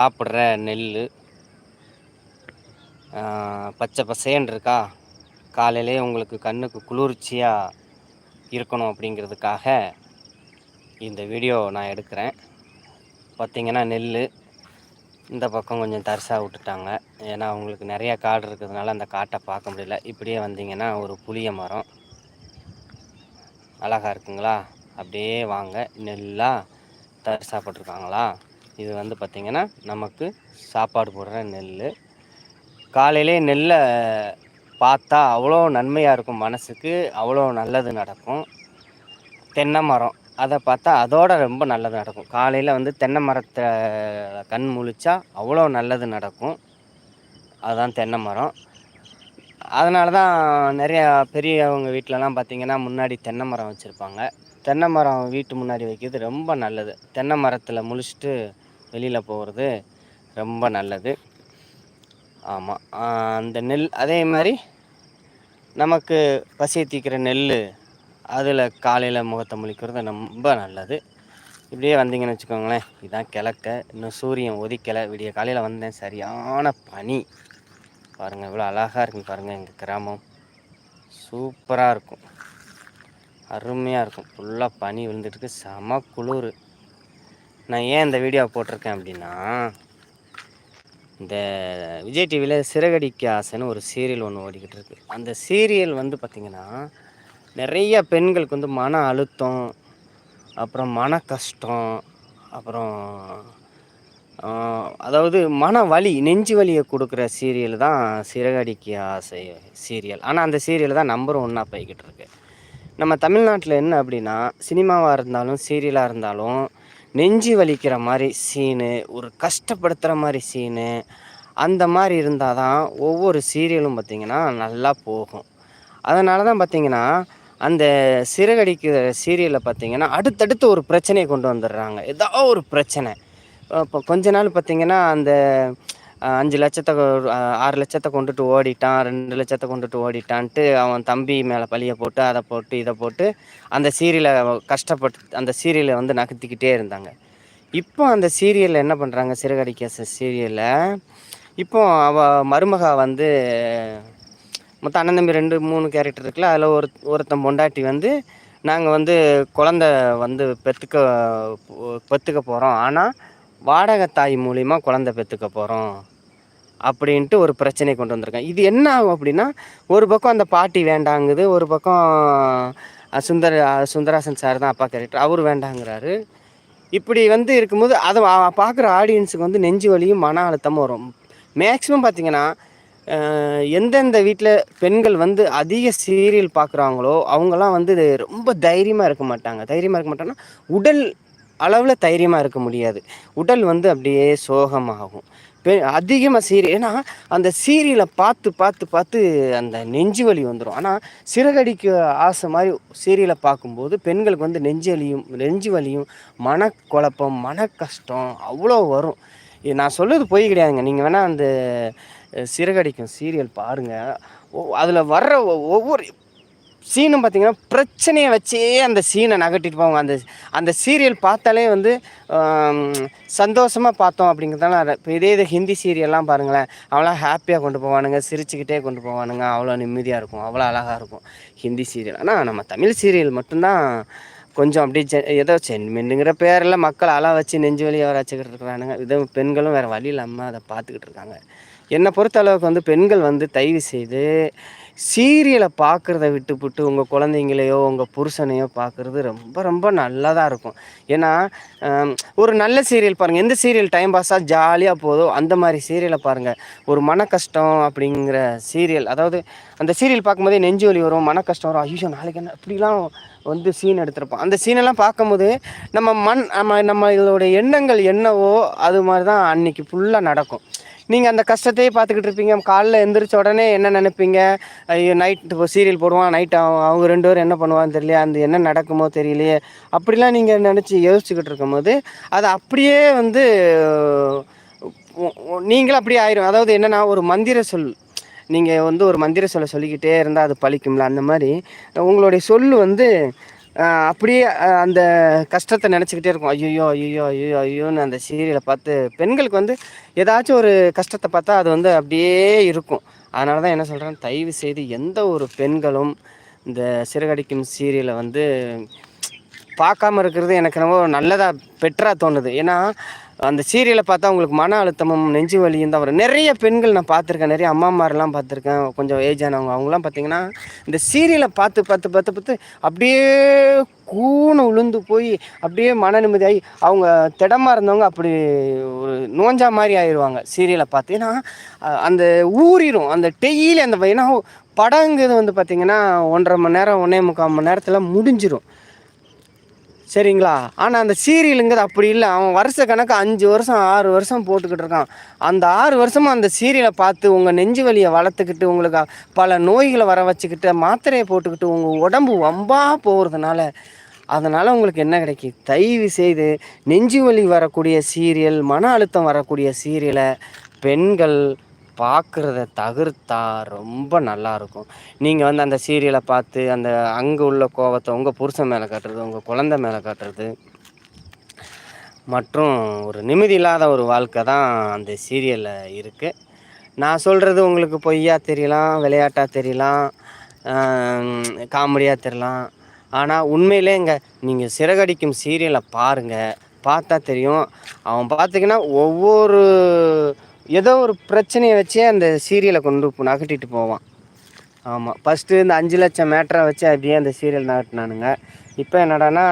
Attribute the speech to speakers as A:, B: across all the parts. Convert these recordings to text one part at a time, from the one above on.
A: சாப்பிட்ற நெல் பச்சை பசேன் இருக்கா? காலையிலே உங்களுக்கு கண்ணுக்கு குளிர்ச்சியாக இருக்கணும் அப்படிங்கிறதுக்காக இந்த வீடியோ நான் எடுக்கிறேன். பார்த்திங்கன்னா நெல் இந்த பக்கம் கொஞ்சம் தரிசாக விட்டுட்டாங்க. ஏன்னா அவங்களுக்கு நிறையா காடு இருக்கிறதுனால அந்த காட்டை பார்க்க முடியல. இப்படியே வந்தீங்கன்னா ஒரு புளிய மரம். அழகாக இருக்குங்களா? அப்படியே வாங்க. நெல்லாக தரிசாப்பட்டிருக்காங்களா இது வந்து பார்த்திங்கன்னா நமக்கு சாப்பாடு போடுற நெல் காலையிலே நெல்லை பார்த்தா அவ்வளோ நன்மையாக இருக்கும் மனசுக்கு அவ்வளோ நல்லது நடக்கும். தென்னை மரம் அதை பார்த்தா அதோட ரொம்ப நல்லது நடக்கும். காலையில் வந்து தென்னை மரத்தை கண் முழிச்சா அவ்வளோ நல்லது நடக்கும். அதுதான் தென்னை மரம். அதனால தான் நிறையா பெரியவங்க வீட்டிலலாம் பார்த்திங்கன்னா முன்னாடி தென்னை மரம் வச்சுருப்பாங்க. தென்னை மரம் வீட்டு முன்னாடி வைக்கிறது ரொம்ப நல்லது. தென்னை மரத்தில் முழிச்சிட்டு வெளியில் போகிறது ரொம்ப நல்லது. ஆமாம் அந்த நெல் அதே மாதிரி நமக்கு பசியை தீக்கிற நெல் அதில் காலையில் முகத்தை முழிக்கிறது ரொம்ப நல்லது. இப்படியே வந்தீங்கன்னு வச்சுக்கோங்களேன். இதுதான் கிழக்க. இன்னும் சூரியன் ஒதிக்கலை விடிய காலையில் வந்தேன். சரியான பனி. பாருங்கள் இவ்வளோ அழகாக இருக்கும் பாருங்கள் எங்கள் கிராமம். சூப்பராக இருக்கும். அருமையாக இருக்கும். ஃபுல்லாக பனி விழுந்துட்டுருக்கு செம குளிர். நான் ஏன் இந்த வீடியோ போட்டிருக்கேன் அப்படின்னா இந்த விஜய் டிவியில் சிறகடிக்க ஆசைன்னு ஒரு சீரியல் ஒன்று ஓடிக்கிட்டு இருக்கு. அந்த சீரியல் வந்து பார்த்திங்கன்னா நிறைய பெண்களுக்கு வந்து மன அழுத்தம் அப்புறம் மன கஷ்டம் அப்புறம் அதாவது மன வலி நெஞ்சு வலியை கொடுக்குற சீரியல் தான் சிறகடிக்க ஆசை சீரியல் ஆனால் அந்த சீரியல் தான் நம்பர் ஒன்னாக போய்கிட்டு இருக்கு. நம்ம தமிழ்நாட்டில் என்ன அப்படின்னா சினிமாவாக இருந்தாலும் சீரியலாக இருந்தாலும் நெஞ்சு வலிக்கிற மாதிரி சீனு ஒரு கஷ்டப்படுத்துகிற மாதிரி சீனு அந்த மாதிரி இருந்தால் தான் ஒவ்வொரு சீரியலும் பார்த்திங்கன்னா நல்லா போகும். அதனால தான் பார்த்திங்கன்னா அந்த சிறகடிக்கிற சீரியலில் பார்த்திங்கன்னா அடுத்தடுத்து ஒரு பிரச்சனையை கொண்டு வந்துடுறாங்க. ஏதோ ஒரு பிரச்சனை. இப்போ கொஞ்ச நாள் பார்த்திங்கன்னா அந்த அஞ்சு லட்சத்தை ஆறு லட்சத்தை கொண்டுட்டு ஓடிட்டான் ரெண்டு லட்சத்தை கொண்டுட்டு ஓடிட்டான்ட்டு அவன் தம்பி மேலே பழிய போட்டு அதை போட்டு இதை போட்டு அந்த சீரியலை கஷ்டப்பட்டு அந்த சீரியலை வந்து நகர்த்திக்கிட்டே இருந்தாங்க. இப்போ அந்த சீரியலில் என்ன பண்ணுறாங்க சிறகடிக்க சீரியலில்? இப்போ அவள் மருமகா வந்து மொத்தம் அண்ணன் தம்பி ரெண்டு மூணு கேரக்டர் இருக்குல்ல அதில் ஒரு ஒருத்தன் பொண்டாட்டி வந்து நாங்கள் வந்து குழந்த வந்து பெற்றுக்க பெற்றுக்க போகிறோம் ஆனால் வாடகை தாய் மூலிமா குழந்த பெற்றுக்க போகிறோம் அப்படின்ட்டு ஒரு பிரச்சனை கொண்டு வந்திருக்கேன் இது என்ன ஆகும் அப்படின்னா ஒரு பக்கம் அந்த பாட்டி வேண்டாங்குது ஒரு பக்கம் சுந்தர சுந்தராசன் சார் தான் அப்பா கேரக்டர் அவர் வேண்டாங்கிறாரு. இப்படி வந்து இருக்கும்போது அதை பார்க்குற ஆடியன்ஸுக்கு வந்து நெஞ்சு வலியும் மன அழுத்தமும் வரும். மேக்ஸிமம் பார்த்திங்கன்னா எந்தெந்த வீட்டில் பெண்கள் வந்து அதிக சீரியல் பார்க்குறாங்களோ அவங்களாம் வந்து ரொம்ப தைரியமாக இருக்க மாட்டாங்க. தைரியமாக இருக்க மாட்டாங்கன்னா உடல் அளவில் தைரியமாக இருக்க முடியாது. உடல் வந்து அப்படியே சோகமாகும். பெ அதிகமாக சீரியல் ஏன்னா அந்த சீரியலை பார்த்து பார்த்து பார்த்து அந்த நெஞ்சு வலி வந்துடும் ஆனால் சிறகடிக்கு ஆசை மாதிரி சீரியலை பார்க்கும்போது பெண்களுக்கு வந்து நெஞ்சு வலியும் நெஞ்சு வலியும் மனக்குழப்பம் மன கஷ்டம் அவ்வளோ வரும். நான் சொல்லுறது போய் கிடையாதுங்க. நீங்கள் வேணால் அந்த சிறகடிக்கும் சீரியல் பாருங்கள் அதில் வர்ற ஒவ்வொரு சீனும் பார்த்திங்கன்னா பிரச்சனையை வச்சே அந்த சீனை நகட்டிட்டு போவாங்க. அந்த அந்த சீரியல் பார்த்தாலே வந்து சந்தோஷமாக பார்த்தோம் அப்படிங்கிறதால இப்போ இதே இது ஹிந்தி சீரியல்லாம் பாருங்களேன். அவ்வளோ ஹாப்பியாக கொண்டு போவானுங்க சிரிச்சுக்கிட்டே கொண்டு போவானுங்க. அவ்வளோ நிம்மதியாக இருக்கும் அவ்வளோ அழகாக இருக்கும் ஹிந்தி சீரியல். ஆனால் நம்ம தமிழ் சீரியல் மட்டும்தான் கொஞ்சம் அப்படியே ஜெ ஏதோ சென்மென்னுங்கிற பேரில் மக்கள் அழ வச்சு நெஞ்சு வழியை வர வச்சுக்கிட்டு இருக்கிறானுங்க. இது பெண்களும் வேறு வழி இல்லாமல் அதை பார்த்துக்கிட்டு இருக்காங்க. என்னை பொறுத்த அளவுக்கு வந்து பெண்கள் வந்து தயவு செய்து சீரியலை பார்க்குறத விட்டுப்புட்டு உங்கள் குழந்தைங்களையோ உங்கள் புருஷனையோ பார்க்குறது ரொம்ப ரொம்ப நல்லதாக இருக்கும். ஏன்னா ஒரு நல்ல சீரியல் பாருங்கள் எந்த சீரியல் டைம் பாஸாக ஜாலியாக போதோ அந்த மாதிரி சீரியலை பாருங்கள் ஒரு மன கஷ்டம் அப்படிங்கிற சீரியல் அதாவது அந்த சீரியல் பார்க்கும்போதே நெஞ்சு வலி வரும் மன கஷ்டம் வரும். ஐயோ நாளைக்கு என்ன? இப்படிலாம் வந்து சீன் எடுத்திருப்போம். அந்த சீனெல்லாம் பார்க்கும்போது நம்ம மண் நம்ம நம்ம இதோடைய எண்ணங்கள் என்னவோ அது மாதிரி தான் அன்றைக்கி ஃபுல்லாக நடக்கும். நீங்கள் அந்த கஷ்டத்தையே பார்த்துக்கிட்டு இருப்பீங்க. காலைல எழுந்திரிச்ச உடனே என்ன நினைப்பீங்க? ஐயோ நைட் இப்போ சீரியல் போடுவான் நைட் அவங்க ரெண்டு பேரும் என்ன பண்ணுவான்னு தெரியல அந்த என்ன நடக்குமோ தெரியலையே. அப்படிலாம் நீங்கள் நினச்சி யோசிச்சுக்கிட்டு இருக்கும்போது அது அப்படியே வந்து நீங்களும் அப்படியே ஆயிரும். அதாவது என்னென்னா ஒரு மந்திர சொல் நீங்கள் வந்து ஒரு மந்திர சொல்ல சொல்லிக்கிட்டே இருந்தால் அது பழிக்கும்ல அந்த மாதிரி. உங்களுடைய சொல் வந்து அப்படியே அந்த கஷ்டத்தை நினச்சிக்கிட்டே இருக்கும். ஐயோ ஐயோ ஐயோ ஐயோன்னு அந்த சீரியலை பார்த்து பெண்களுக்கு வந்து ஏதாச்சும் ஒரு கஷ்டத்தை பார்த்தா அது வந்து அப்படியே இருக்கும். அதனால தான் என்ன சொல்கிறேன் தயவு செய்து எந்த ஒரு பெண்களும் இந்த சிறகடிக்கும் சீரியலை வந்து பார்க்காம இருக்கிறது எனக்கு என்னவோ நல்லதாக பெட்டராக தோணுது. ஏன்னா அந்த சீரியலை பார்த்தா உங்களுக்கு மன அழுத்தமும் நெஞ்சு வலியும் தான் வரும். நிறைய பெண்கள் நான் பார்த்துருக்கேன். நிறைய அம்மாமாரெலாம் பார்த்துருக்கேன். கொஞ்சம் ஏஜ் ஆனவங்க. அவங்களாம் பார்த்தீங்கன்னா இந்த சீரியலை பார்த்து பார்த்து பார்த்து பார்த்து அப்படியே கூணு உளுந்து போய் அப்படியே மன நிம்மதியாகி அவங்க திடமாக இருந்தவங்க அப்படி ஒரு நோஞ்சா மாதிரி ஆயிடுவாங்க சீரியலை பார்த்து. ஏன்னா அந்த ஊறிடும் அந்த டெய்லி அந்த ஏன்னா படங்கிறது வந்து பார்த்திங்கன்னா ஒன்றரை மணி நேரம் ஒன்றே முக்கால் மணி நேரத்தில் முடிஞ்சிடும் சரிங்களா? ஆனால் அந்த சீரியலுங்கிறது அப்படி இல்லை. அவன் வருஷ கணக்கு அஞ்சு வருஷம் ஆறு வருஷம் போட்டுக்கிட்டு இருக்கான். அந்த ஆறு வருஷமும் அந்த சீரியலை பார்த்து உங்கள் நெஞ்சு வலியை வளர்த்துக்கிட்டு உங்களுக்கு பல நோய்களை வர வச்சுக்கிட்டு மாத்திரையை போட்டுக்கிட்டு உங்கள் உடம்பு வம்பாக போகிறதுனால அதனால் உங்களுக்கு என்ன கிடைக்கும் தயவு செய்து நெஞ்சு வலி வரக்கூடிய சீரியல் மன அழுத்தம் வரக்கூடிய சீரியலை பெண்கள் பார்க்குறத தவிர்த்தா ரொம்ப நல்லாயிருக்கும் நீங்கள் வந்து அந்த சீரியலை பார்த்து அந்த அங்கே உள்ள கோவத்தை உங்கள் புருஷன் மேலே காட்டுறது உங்கள் குழந்தை மேலே காட்டுறது மற்றும் ஒரு நிம்மதி இல்லாத ஒரு வாழ்க்கை தான் அந்த சீரியலில் இருக்குது நான் சொல்கிறது உங்களுக்கு பொய்யா தெரியலாம் விளையாட்டாக தெரியலாம் காமெடியாக தெரியலாம். ஆனால் உண்மையிலே இங்கே நீங்கள் சிறகடிக்கும் சீரியலை பாருங்கள் பார்த்தா தெரியும். அவன் பார்த்திங்கன்னா ஒவ்வொரு ஏதோ ஒரு பிரச்சனையை வச்சே அந்த சீரியலை கொண்டு நகட்டிட்டு போவான். ஆமாம் ஃபஸ்ட்டு இந்த அஞ்சு லட்சம் மேட்டரை வச்சு அப்படியே அந்த சீரியல் நகட்டினானுங்க. இப்போ என்னடான்னா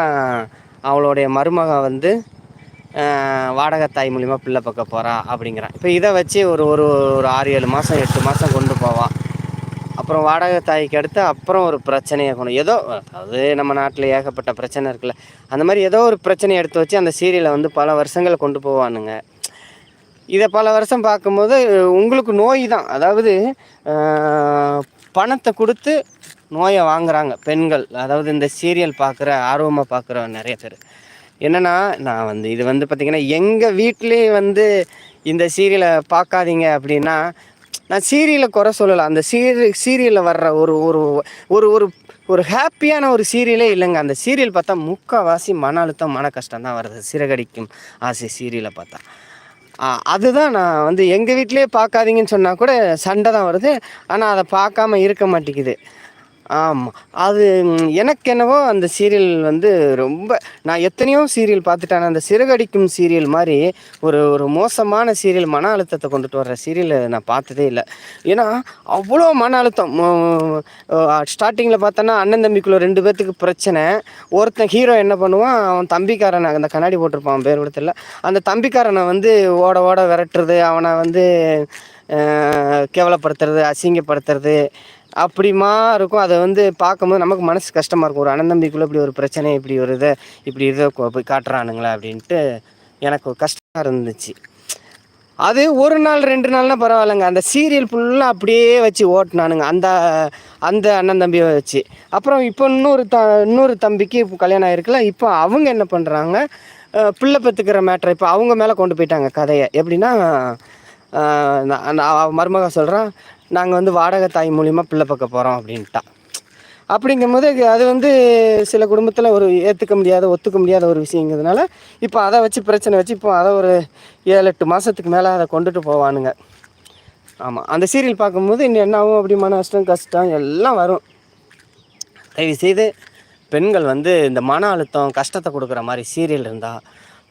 A: அவளுடைய மருமக வந்து வாடகை தாய் மூலிமா பிள்ளை பார்க்க போகிறா அப்படிங்கிறான். இப்போ இதை வச்சு ஒரு ஒரு ஒரு ஆறு ஏழு மாதம் எட்டு மாதம் கொண்டு போவான். அப்புறம் வாடகை தாய்க்கு அடுத்து அப்புறம் ஒரு பிரச்சனையை கொண்டு ஏதோ அது நம்ம நாட்டில் ஏகப்பட்ட பிரச்சனை இருக்குல்ல. அந்த மாதிரி ஏதோ ஒரு பிரச்சனையை எடுத்து வச்சு அந்த சீரியலை வந்து பல வருஷங்கள் கொண்டு போவானுங்க. இதை பல வருஷம் பார்க்கும்போது உங்களுக்கு நோய் தான். அதாவது பணத்தை கொடுத்து நோயை வாங்குறாங்க பெண்கள். அதாவது இந்த சீரியல் பார்க்குற ஆர்வமாக பார்க்குற நிறைய பேர். என்னென்னா நான் வந்து இது வந்து பார்த்திங்கன்னா எங்கள் வீட்டிலே வந்து இந்த சீரியலை பார்க்காதீங்க அப்படின்னா நான் சீரியலை குறை சொல்லலை. அந்த சீரி சீரியலில் வர்ற ஒரு ஒரு ஒரு ஒரு ஒரு ஹாப்பியான ஒரு சீரியலே இல்லைங்க. அந்த சீரியல் பார்த்தா முக்கால்வாசி மன அழுத்தம் மன கஷ்டம் தான் வருது. சிறகடிக்கும் ஆசை சீரியலை பார்த்தா. அதுதான் நான் வந்து எங்கள் வீட்டிலே பார்க்காதீங்கன்னு சொன்னால் கூட சண்டை தான் வருது. ஆனால் அதை பார்க்காம இருக்க மாட்டேங்குது. ஆமாம் அது எனக்கு என்னவோ அந்த சீரியல் வந்து ரொம்ப நான் எத்தனையோ சீரியல் பார்த்துட்டேன். அந்த சிறகடிக்கும் சீரியல் மாதிரி ஒரு ஒரு மோசமான சீரியல் மன அழுத்தத்தை கொண்டுட்டு வர்ற சீரியல் நான் பார்த்ததே இல்லை. ஏன்னா அவ்வளோ மன அழுத்தம். ஸ்டார்டிங்கில் பார்த்தோன்னா அண்ணன் தம்பிக்குள்ள ரெண்டு பேர்த்துக்கு பிரச்சனை. ஒருத்தன் ஹீரோ என்ன பண்ணுவான்? அவன் தம்பிக்காரனை அந்த கண்ணாடி போட்டிருப்பான் பேர் கூட அந்த தம்பிக்காரனை வந்து ஓட ஓட விரட்டுறது அவனை வந்து கேவலப்படுத்துறது அசிங்கப்படுத்துறது அப்படிமா இருக்கும். அதை வந்து பார்க்கும்போது நமக்கு மனசு கஷ்டமாக இருக்கும். ஒரு அனந்தம்பிக்குள்ளே இப்படி ஒரு பிரச்சனை இப்படி ஒரு இதை இப்படி இதை போய் காட்டுறானுங்களே அப்படின்ட்டு எனக்கு கஷ்டமாக இருந்துச்சு. அது ஒரு நாள் ரெண்டு நாள்னா பரவாயில்லைங்க. அந்த சீரியல் ஃபுல்லாக அப்படியே வச்சு ஓட்டினானுங்க. அந்த அந்த அண்ணன் தம்பியை வச்சு. அப்புறம் இப்போ இன்னொரு த இன்னொரு தம்பிக்கு இப்போ கல்யாணம் ஆயிருக்குல்ல. இப்போ அவங்க என்ன பண்ணுறாங்க பிள்ளை பெற்றுக்கிற மேட்ரை இப்போ அவங்க மேலே கொண்டு போயிட்டாங்க கதையை. எப்படின்னா நான் நான் மருமக சொல்கிறான் நாங்கள் வந்து வாடகை தாய் மூலிமா பிள்ளை பார்க்க போகிறோம் அப்படின்ட்டான் அப்படிங்கும்போது அது வந்து சில குடும்பத்தில் ஒரு ஏற்றுக்க முடியாத ஒத்துக்க முடியாத ஒரு விஷயங்கிறதுனால இப்போ அதை வச்சு பிரச்சனை வச்சு இப்போ அதை ஒரு ஏழு எட்டு மாதத்துக்கு மேலே அதை கொண்டுட்டு போவானுங்க. ஆமாம் அந்த சீரியல் பார்க்கும்போது இன்னும் என்ன ஆகும் அப்படி மன கஷ்டம் கஷ்டம் எல்லாம் வரும். தயவு செய்து பெண்கள் வந்து இந்த மன அழுத்தம் கஷ்டத்தை கொடுக்குற மாதிரி சீரியல் இருந்தால்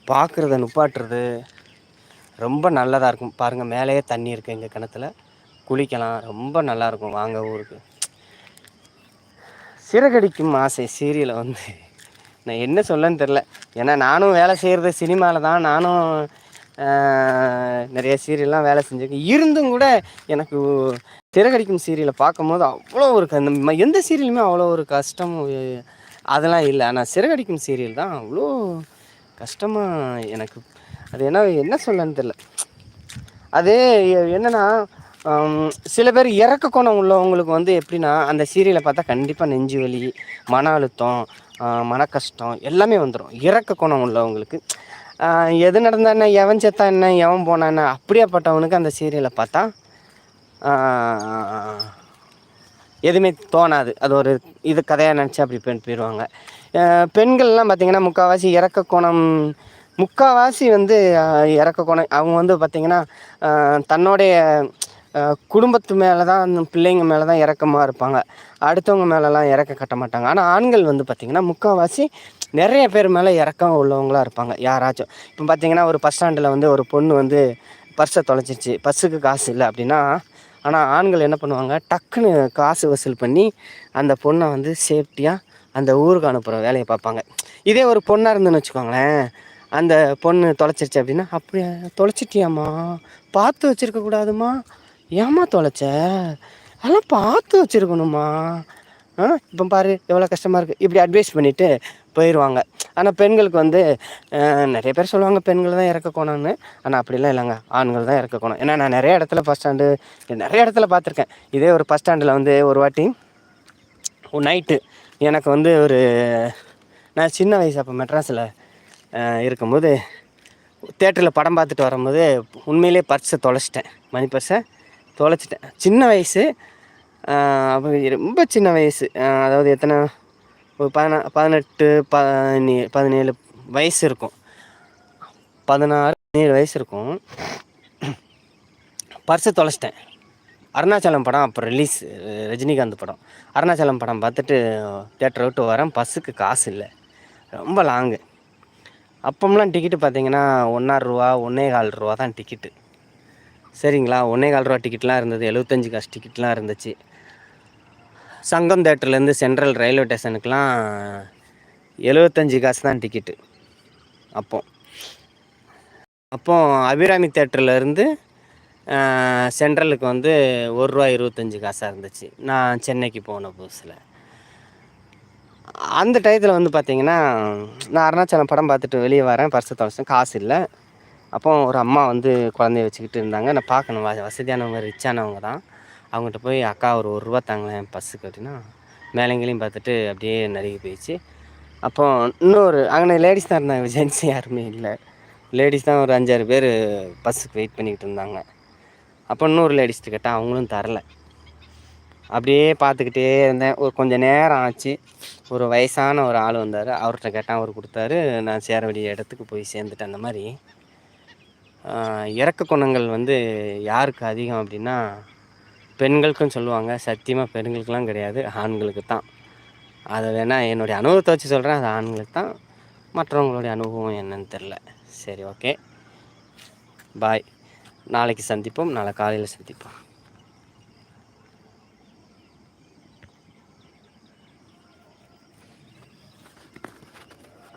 A: பார்க்குறத நுப்பாட்டுறது ரொம்ப நல்லதாக இருக்கும். பாருங்கள் மேலேயே தண்ணி இருக்குது எங்கள் கிணத்துல. குளிக்கலாம். ரொம்ப நல்லாயிருக்கும் வாங்க ஊருக்கு. சிறகடிக்கும் ஆசை சீரியலை வந்து. நான் என்ன சொல்லன்னு தெரில ஏன்னா நானும் வேலை செய்கிறது சினிமாவில் தான். நானும் நிறைய சீரியல்லாம் வேலை செஞ்சுருக்கேன். இருந்தும் கூட எனக்கு சிறகடிக்கும் சீரியலை பார்க்கும்போது அவ்வளோ ஒரு க- எந்த சீரியலுமே அவ்வளோ ஒரு கஷ்டம் அதெல்லாம் இல்லை. ஆனால் சிறகடிக்கும் சீரியல் தான் அவ்வளோ கஷ்டமாக எனக்கு அது என்ன என்ன சொல்லன்னு தெரில அது என்னன்னா சில பேர் இறக்க கோணம் உள்ளவங்களுக்கு வந்து எப்படின்னா அந்த சீரியலை பார்த்தா கண்டிப்பாக நெஞ்சு வலி மன அழுத்தம் மன கஷ்டம் எல்லாமே வந்துடும் இறக்க கோணம் உள்ளவங்களுக்கு. எது நடந்தா என்ன எவன் செத்தா என்ன எவன் போனா என்ன அப்படியாப்பட்டவனுக்கு அந்த சீரியலை பார்த்தா எதுவுமே தோணாது. அது ஒரு இது கதையாக நினச்சி அப்படி பெண் போயிடுவாங்க பெண்கள்லாம் பார்த்திங்கன்னா முக்கால்வாசி இறக்க கோணம் முக்கால்வாசி வந்து இறக்க குணம் அவங்க வந்து பார்த்திங்கன்னா தன்னுடைய குடும்பத்து மேலே தான் அந்த பிள்ளைங்க மேலே தான் இறக்கமாக இருப்பாங்க. அடுத்தவங்க மேலெலாம் இறக்க கட்ட மாட்டாங்க. ஆனால் ஆண்கள் வந்து பார்த்திங்கன்னா முக்கால்வாசி நிறைய பேர் மேலே இறக்கம் உள்ளவங்களா இருப்பாங்க. யாராச்சும். இப்போ பார்த்திங்கன்னா ஒரு பஸ் ஸ்டாண்டில் வந்து ஒரு பொண்ணு வந்து பர்ஸை தொலைச்சிருச்சு. பஸ்ஸுக்கு காசு இல்லை அப்படின்னா ஆனால் ஆண்கள் என்ன பண்ணுவாங்க? டக்குன்னு காசு வசூல் பண்ணி அந்த பொண்ணை வந்து சேஃப்டியாக அந்த ஊருக்கு அனுப்புகிற வேலையை பார்ப்பாங்க. இதே ஒரு பொண்ணாக இருந்துன்னு வச்சுக்கோங்களேன் அந்த பொண்ணு தொலைச்சிருச்சு அப்படின்னா அப்படியா தொலைச்சிட்டியாம்மா? பார்த்து வச்சிருக்கக்கூடாதும்மா ஏம்மா தொலைச்ச? அதெல்லாம் பார்த்து வச்சுருக்கணுமா ஆ இப்போ பாரு எவ்வளோ கஷ்டமாக இருக்குது இப்படி அட்வைஸ் பண்ணிவிட்டு போயிடுவாங்க ஆனால் பெண்களுக்கு வந்து நிறைய பேர் சொல்லுவாங்க பெண்கள் தான் இறக்க கோணம்னு. ஆனால் அப்படிலாம் இல்லைங்க. ஆண்கள் தான் இறக்க கோணம். ஏன்னா நான் நிறைய இடத்துல பஸ் ஸ்டாண்டு நிறைய இடத்துல பார்த்துருக்கேன். இதே ஒரு பஸ் ஸ்டாண்டில் வந்து ஒரு வாட்டி நைட்டு எனக்கு வந்து ஒரு நான் சின்ன வயசு அப்போ மெட்ராஸில் இருக்கும்போது தேட்டரில் படம் பார்த்துட்டு வரும்போது உண்மையிலே பர்ஸை தொலைச்சிட்டேன். மணி பர்ஸை தொலைச்சிட்டேன். சின்ன வயசு அப்போ ரொம்ப சின்ன வயசு. அதாவது எத்தனை ஒரு பதினா பதினெட்டு பதினே பதினேழு வயசு இருக்கும். பதினாறு பதினேழு வயசு இருக்கும். பர்ஸை தொலைச்சிட்டேன். அருணாச்சலம் படம் அப்போ ரிலீஸ் ரஜினிகாந்த் படம். அருணாச்சலம் படம் பார்த்துட்டு தேட்டரை விட்டு வரேன். பஸ்ஸுக்கு காசு இல்லை. ரொம்ப லாங்கு அப்போம்லாம் டிக்கெட்டு பார்த்தீங்கன்னா ஒன்றரை ரூபா ஒன்றே கால் ரூபா தான் டிக்கெட்டு சரிங்களா? ஒன்றே கால் ரூபா டிக்கெட்லாம் இருந்தது. எழுபத்தஞ்சு காசு டிக்கெட்லாம் இருந்துச்சு. சங்கம் தேட்டர்லேருந்து சென்ட்ரல் ரயில்வே ஸ்டேஷனுக்குலாம் எழுபத்தஞ்சு காசு தான் டிக்கெட்டு அப்போ. அப்போ அபிராமி தேட்டர்லேருந்து சென்ட்ரலுக்கு வந்து ஒரு ரூபா இருபத்தஞ்சி காசாக இருந்துச்சு. நான் சென்னைக்கு போன புதுசில் அந்த டயத்தில் வந்து பார்த்தீங்கன்னா நான் அருணாச்சலம் படம் பார்த்துட்டு வெளியே வரேன். பர்ஸை தொலைச்சேன் காசு இல்லை. அப்போ ஒரு அம்மா வந்து குழந்தைய வச்சுக்கிட்டு இருந்தாங்க. நான் பார்க்கணும். வ வசதியானவங்க ரிச்சானவங்க தான். அவங்ககிட்ட போய் அக்கா ஒரு ஒரு ரூபா தாங்களேன் பஸ்ஸுக்கு அப்படின்னா மேலங்களையும் பார்த்துட்டு அப்படியே நறுக்கி போயிடுச்சு. அப்போ இன்னொரு அங்கே லேடிஸ் தான் இருந்தாங்க. ஜென்ஸ் யாருமே இல்லை. லேடிஸ் தான் ஒரு அஞ்சாறு பேர் பஸ்ஸுக்கு வெயிட் பண்ணிக்கிட்டு இருந்தாங்க. அப்போ இன்னொரு லேடிஸ்ட்டு கேட்டால் அவங்களும் தரலை. அப்படியே பார்த்துக்கிட்டே இருந்தேன். ஒரு கொஞ்சம் நேரம் ஆச்சு. ஒரு வயசான ஒரு ஆள் வந்தார். அவர்கிட்ட கேட்டால் அவர் கொடுத்தாரு. நான் சேர வேண்டிய இடத்துக்கு போய் சேர்ந்துட்டேன். அந்த மாதிரி. இறக்க குணங்கள் வந்து யாருக்கு அதிகம் அப்படின்னா பெண்களுக்கும் சொல்லுவாங்க. சத்தியமாக பெண்களுக்கெலாம் கிடையாது. ஆண்களுக்கு தான் அதை வேணால் என்னுடைய அனுபவத்தை வச்சு சொல்கிறேன் அது ஆண்களுக்கு தான் மற்றவங்களுடைய அனுபவம் என்னன்னு தெரில சரி ஓகே. பாய். நாளைக்கு சந்திப்போம். நாளை காலையில் சந்திப்போம்.